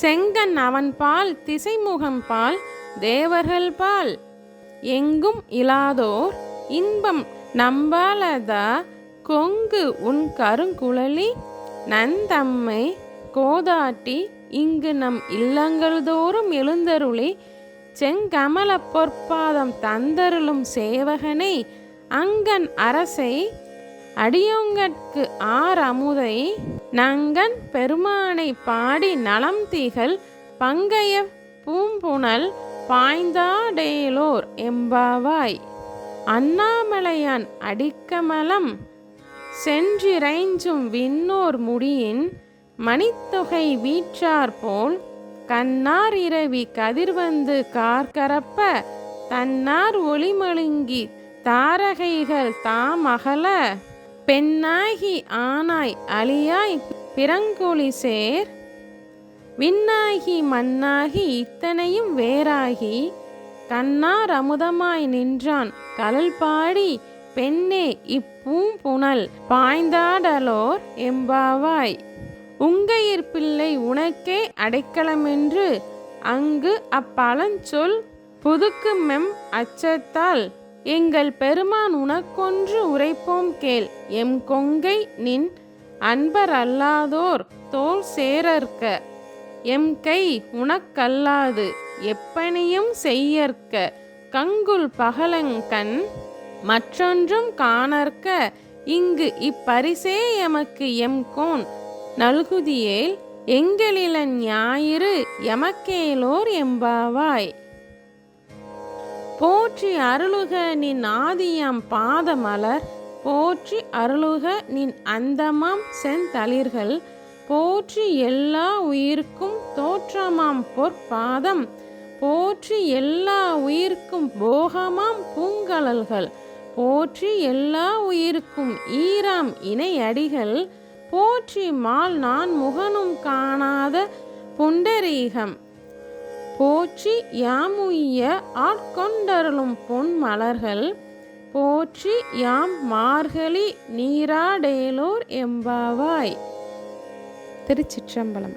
செங்கன் அவன் பால் திசைமுகம் பால் தேவர்கள் பால். எங்கும் இலாதோர் இன்பம் நம்பாலதா கொங்கு உன் கருங்குழலி நந்தம்மை கோதாட்டி இங்கு நம் இல்லங்கள் தோறும் எழுந்தருளி செங்கமல பொற்பாதம் தந்தருளும் சேவகனை அங்கன் அரசை அடியோங்கட்கு ஆர் அமுதை நங்கன் பெருமானை பாடி நலம் தீகள் பங்கைய பூம்புணல் பாய்ந்தாடேலோர் எம்பாவாய். அண்ணாமலையான் அடிக்கமலம் சென்றிரைஞ்சும் விண்ணோர் முடியின் மணித்தொகை வீற்றார் போல் கண்ணார் இரவி கதிர்வந்து கார்கரப்ப தன்னார் ஒளிமழுங்கி தாரகைகள் தாமகல. பெண்ணாகி ஆனாய் அழியாய் பிறங்கொழி சேர். விண்ணாகி மண்ணாகி இத்தனையும் வேறாகி கண்ணார் அமுதமாய் நின்றான் கலல் பாடி பெண்ணே இப்பூம்புணல் பாய்ந்தாடலோர் எம்பாவாய். உங்கையிற் பிள்ளை உனக்கே அடைக்கலமென்று அங்கு அப்பழஞ்சொல் புதுக்கு மெம் அச்சத்தால் எங்கள் பெருமான் உனக்கொன்று உரைப்போம் கேள். எம் கொங்கை நின் அன்பர் அல்லாதோர் தோல் சேரற்க. எம் கை உனக்கல்லாது எப்பனையும் செய்யற்க. கங்குல் பகலங்கண் மற்றொன்றும் காணற்க. இங்கு இப்பரிசே எமக்கு எம் கோன். நல்குதியேல் எங்களில ஞாயிறு எமக்கேலோர் எம்பாவாய். போற்றி அருளுக நின் ஆதியம் பாதமலர் போற்றி அருளுக நின் அந்தமாம் செந்தளிர்கள் போற்றி எல்லா உயிர்க்கும் தோற்றமாம் பொற்பாதம் போற்றி எல்லா உயிர்க்கும் போகமாம் பூங்கலல்கள் போற்றி எல்லா உயிர்க்கும் ஈராம் இணையடிகள் போற்றி மால் நான் முகனும் காணாத புண்டரீகம் போற்றி யாமுய்ய ஆட்கொண்டருளும் பொன் மலர்கள் போற்றி யாம் மார்கழி நீராடேலோர் எம்பாவாய் திருச்சிற்றம்பலம்.